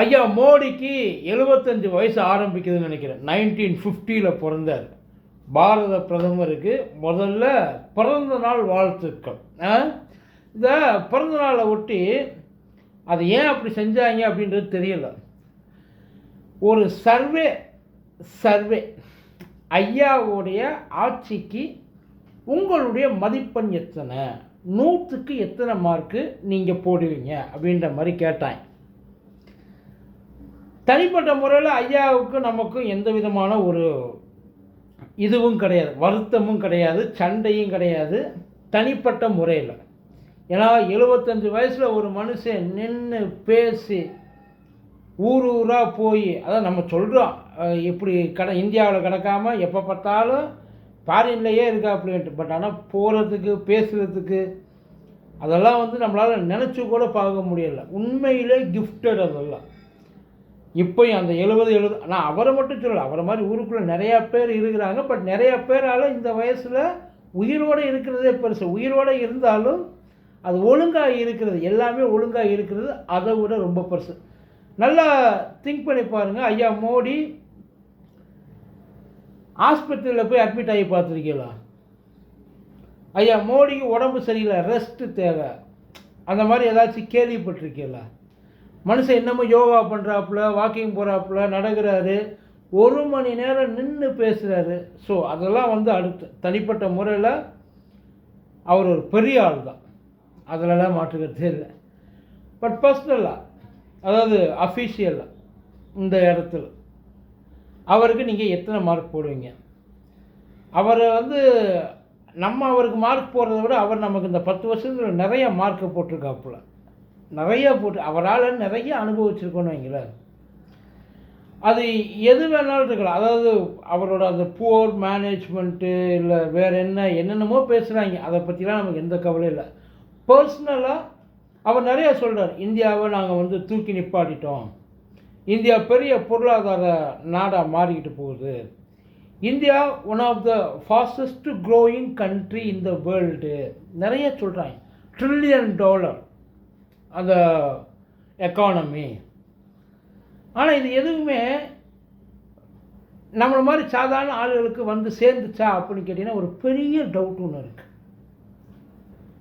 ஐயா மோடிக்கு எழுபத்தஞ்சு வயசு ஆரம்பிக்குதுன்னு நினைக்கிறேன். நைன்டீன் ஃபிஃப்டியில் பிறந்தார். பாரத பிரதமருக்கு முதல்ல பிறந்த நாள் வாழ்த்துக்கள். இந்த பிறந்த நாளை ஒட்டி அது ஏன் அப்படி செஞ்சாங்க அப்படின்றது தெரியல. ஒரு சர்வே சர்வே ஐயாவுடைய ஆட்சிக்கு உங்களுடைய மதிப்பெண் எத்தனை? நூற்றுக்கு எத்தனை மார்க்கு நீங்கள் போடுவீங்க அப்படின்ற மாதிரி கேட்டாங்க. தனிப்பட்ட முறையில் ஐயாவுக்கு நமக்கும் எந்த விதமான ஒரு இதுவும் கிடையாது வருத்தமும் கிடையாது சண்டையும் கிடையாது தனிப்பட்ட முறையில். ஏன்னா எழுபத்தஞ்சு வயசில் ஒரு மனுஷன் நின்று பேசி ஊர் ஊராக போய் அதான் நம்ம சொல்கிறோம் இப்படி கட இந்தியாவில் கிடக்காம எப்போ பார்த்தாலும் ஃபாரின்லேயே இருக்கா அப்படின்ட்டு பட் ஆனால் போகிறதுக்கு பேசுகிறதுக்கு அதெல்லாம் வந்து நம்மளால் நினச்சி கூட பார்க்க முடியல. உண்மையிலே கிஃப்டட் அதெல்லாம். இப்போயும் அந்த எழுபது எழுபது நான் அவரை மட்டும் சொல்லலை அவரை மாதிரி ஊருக்குள்ளே நிறையா பேர் இருக்கிறாங்க பட் நிறையா பேரால் இந்த வயசில் உயிரோடு இருக்கிறதே பெருசு. உயிரோடு இருந்தாலும் அது ஒழுங்காக இருக்கிறது எல்லாமே ஒழுங்காக இருக்கிறது அதை விட ரொம்ப பெருசு. நல்லா திங்க் பண்ணி பாருங்கள் ஐயா மோடி ஆஸ்பத்திரியில் போய் அட்மிட் ஆகி பார்த்துருக்கீங்களா? ஐயா மோடிக்கு உடம்பு சரியில்லை ரெஸ்ட்டு தேவை. அந்த மாதிரி ஏதாச்சும் கேள்விப்பட்டிருக்கீங்களா? மனுஷன் இன்னமும் யோகா பண்ணுறாப்புல வாக்கிங் போகிறாப்புல நடக்கிறாரு. ஒரு மணி நேரம் நின்று பேசுகிறாரு ஸோ அதெல்லாம் வந்து அடுத்து தனிப்பட்ட முறையில் அவர் ஒரு பெரிய ஆள் தான். அதிலலாம் மாற்றுக்கிறதே இல்லை. பட் பர்சனலாக அதாவது அஃபிஷியலாக இந்த இடத்துல. அவருக்கு நீங்கள் எத்தனை மார்க் போடுவீங்க? அவரை வந்து நம்ம அவருக்கு மார்க் போடுறத விட அவர் நமக்கு இந்த பத்து வருஷத்தில் நிறைய மார்க்கை போட்டிருக்காப்புல. நிறைய போட்டு அவரால் நிறைய அனுபவிச்சிருக்கோன்னு வைங்களேன். அது எது வேணாலும் இருக்கலாம். அதாவது அவரோட அந்த புவர் மேனேஜ்மெண்ட்டு இல்லை வேறு என்ன என்னென்னமோ பேசுகிறாங்க அதை பற்றிலாம் நமக்கு எந்த கவலையும் இல்லை. பர்சனலாக அவர் நிறையா சொல்கிறார் இந்தியாவை நாங்கள் வந்து தூக்கி நிப்பாட்டிட்டோம். இந்தியா பெரிய பொருளாதார நாடாக மாறிக்கிட்டு போகுது. India one of the fastest growing country in the world நிறைய சொல்கிறாங்க ட்ரில்லியன் டாலர் அந்த எக்கானமி ஆனால் இது எதுவுமே நம்மளை மாதிரி சாதாரண ஆளுகளுக்கு வந்து சேர்ந்துச்சா அப்படின்னு கேட்டிங்கன்னா ஒரு பெரிய டவுட் ஒன்று இருக்குது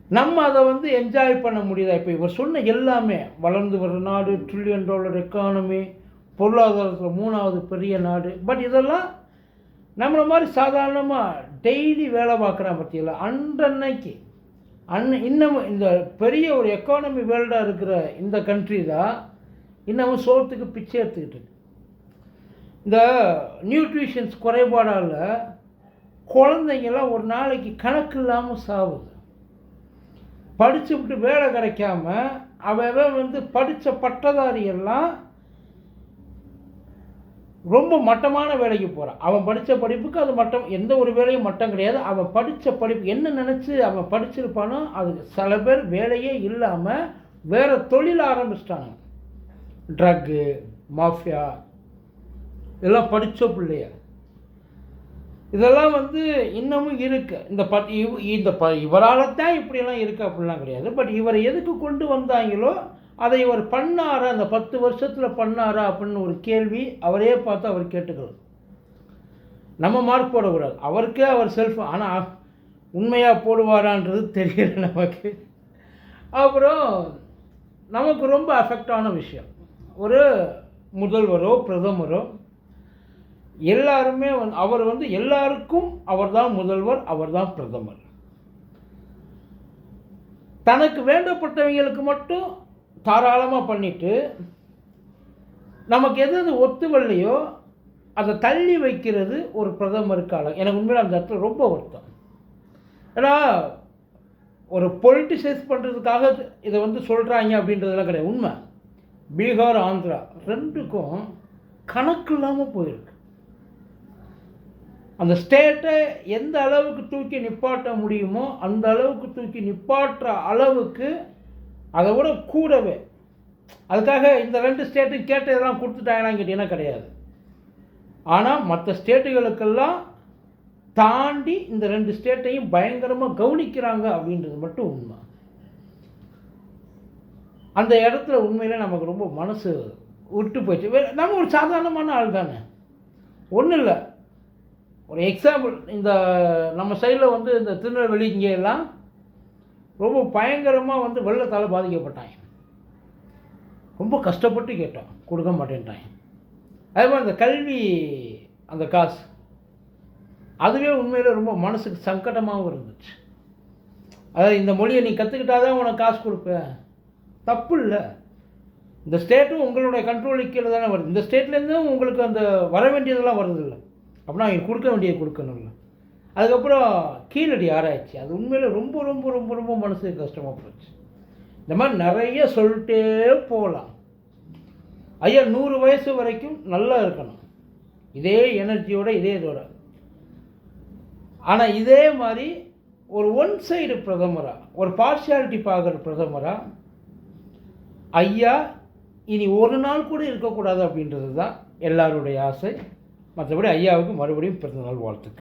நம்ம அதை வந்து என்ஜாய் பண்ண முடியுதா? இப்போ இவர் சொன்ன எல்லாமே வளர்ந்து வர நாடு ட்ரில்லியன் டாலர் எக்கானமி பொருளாதாரத்தில் மூணாவது பெரிய நாடு. பட் இதெல்லாம் நம்மளை மாதிரி சாதாரணமாக டெய்லி வேலை பார்க்குறான் பற்றியில் அன்றன்னைக்கு அன்ன இன்னமும் இந்த பெரிய ஒரு எக்கானமி வேர்ல்டாக இருக்கிற இந்த கண்ட்ரி தான் இன்னமும் சோத்துக்கு பிச்சை எடுத்துக்கிட்டு இருக்கு. இந்த நியூட்ரிஷன்ஸ் குறைபாடால் குழந்தைங்கெல்லாம் ஒரு நாளைக்கு கணக்கு இல்லாமல் சாவுது. படிச்சுவிட்டு வேலை கிடைக்காம அவன் வந்து படித்த பட்டதாரியெல்லாம் ரொம்ப மட்டமான வேலைக்கு போகிறான் அவன் படித்த படிப்புக்கு அது மட்டம் எந்த ஒரு வேலையும் மட்டம் கிடையாது. அவன் படித்த படிப்பு என்ன நினச்சி அவன் படிச்சிருப்பானோ அது சில பேர் வேலையே இல்லாமல் வேறு தொழில் ஆரம்பிச்சிட்டாங்க. ட்ரக்கு மாஃபியா இதெல்லாம் படித்த பிள்ளைய. இதெல்லாம் வந்து இன்னமும் இருக்கு. இந்த ப இவ் இந்த ப இவரால் தான் இப்படியெல்லாம் இருக்குது அப்படிலாம் கிடையாது. பட் இவரை எதுக்கு கொண்டு வந்தாங்களோ அதை இவர் பண்ணாரா? அந்த பத்து வருஷத்தில் பண்ணாரா? அப்படின்னு ஒரு கேள்வி அவரே பார்த்து அவர் கேட்டுக்கிறது நம்ம மார்க் போடக்கூடாது. அவருக்கே அவர் செல்ஃப் ஆனால் உண்மையாக போடுவாரான்றது தெரியல நமக்கு. அப்புறம் நமக்கு ரொம்ப அஃபெக்டான விஷயம். ஒரு முதல்வரோ பிரதமரோ எல்லாருமே வந்து அவர் வந்து எல்லாருக்கும் அவர்தான் முதல்வர் அவர்தான் பிரதமர். தனக்கு வேண்டப்பட்டவங்களுக்கு மட்டும் தாராளமாக பண்ணிட்டு நமக்கு எது எது ஒத்துவரலையோ அதை தள்ளி வைக்கிறது ஒரு பிரதமர் அழகு எனக்கு உண்மையில் அந்த இடத்துல ரொம்ப வருத்தம். ஏன்னா ஒரு பொலிட்டிசைஸ் பண்ணுறதுக்காக இதை வந்து சொல்கிறாங்க அப்படின்றதெல்லாம் கிடையாது. உண்மை. பீகார் ஆந்திரா ரெண்டுக்கும் கணக்கு இல்லாமல் போயிருக்கு. அந்த ஸ்டேட்டை எந்த அளவுக்கு தூக்கி நிப்பாட்ட முடியுமோ அந்த அளவுக்கு தூக்கி நிப்பாட்டுற அளவுக்கு அதை விட கூடவே. அதுக்காக இந்த ரெண்டு ஸ்டேட்டும் கேட்டதெல்லாம் கொடுத்துட்டாங்களான்னு கேட்டிங்கன்னா கிடையாது. ஆனால் மற்ற ஸ்டேட்டுகளுக்கெல்லாம் தாண்டி இந்த ரெண்டு ஸ்டேட்டையும் பயங்கரமாக கவனிக்கிறாங்க அப்படின்றது மட்டும் உண்மை. அந்த இடத்துல உண்மையிலே நமக்கு ரொம்ப மனசு விட்டு போயிடுச்சு. நம்ம ஒரு சாதாரணமான ஆள் தானே. ஒன்றும் இல்லை. ஒரு எக்ஸாம்பிள் இந்த நம்ம சைடில் வந்து இந்த திருநெல்வேலி இங்கே எல்லாம் ரொம்ப பயங்கரமாக வந்து வெள்ளத்தால் பாதிக்கப்பட்டாங்க. ரொம்ப கஷ்டப்பட்டு கேட்டோம். கொடுக்க மாட்டேன்ட்டாங்க. அதே மாதிரி அந்த கல்வி அந்த காசு. அதுவே உண்மையில் ரொம்ப மனசுக்கு சங்கடமாகவும் இருந்துச்சு. அதாவது இந்த மொழியை நீ கற்றுக்கிட்டாதான் உனக்கு காசு கொடுப்பேன். தப்பு இல்லை. இந்த ஸ்டேட்டும் உங்களுடைய கண்ட்ரோலுக்கு கீழே தானே வருது. இந்த ஸ்டேட்லேருந்தும் உங்களுக்கு அந்த வர வேண்டியதெல்லாம் வருது இல்லை. அப்படின்னா அவங்க கொடுக்க வேண்டியது கொடுக்கணும்ல அதுக்கப்புறம் கீழடி ஆராய்ச்சி. அது உண்மையில் ரொம்ப ரொம்ப ரொம்ப ரொம்ப மனசுக்கு கஷ்டமாக போச்சு. இந்த மாதிரி நிறைய சொல்லிட்டே போகலாம். ஐயா நூறு வயசு வரைக்கும் நல்லா இருக்கணும். இதே எனர்ஜியோட இதே இதோட. ஆனால் இதே மாதிரி ஒரு ஒன் சைடு பிரதமராக ஒரு பார்ஷியாலிட்டி பார்க்குற பிரதமராக ஐயா இனி ஒரு நாள் கூட இருக்கக்கூடாது அப்படின்றது தான் எல்லாருடைய ஆசை. மற்றபடி ஐயாவுக்கு மறுபடியும் பிறந்தநாள் வாழ்த்துக்கள்.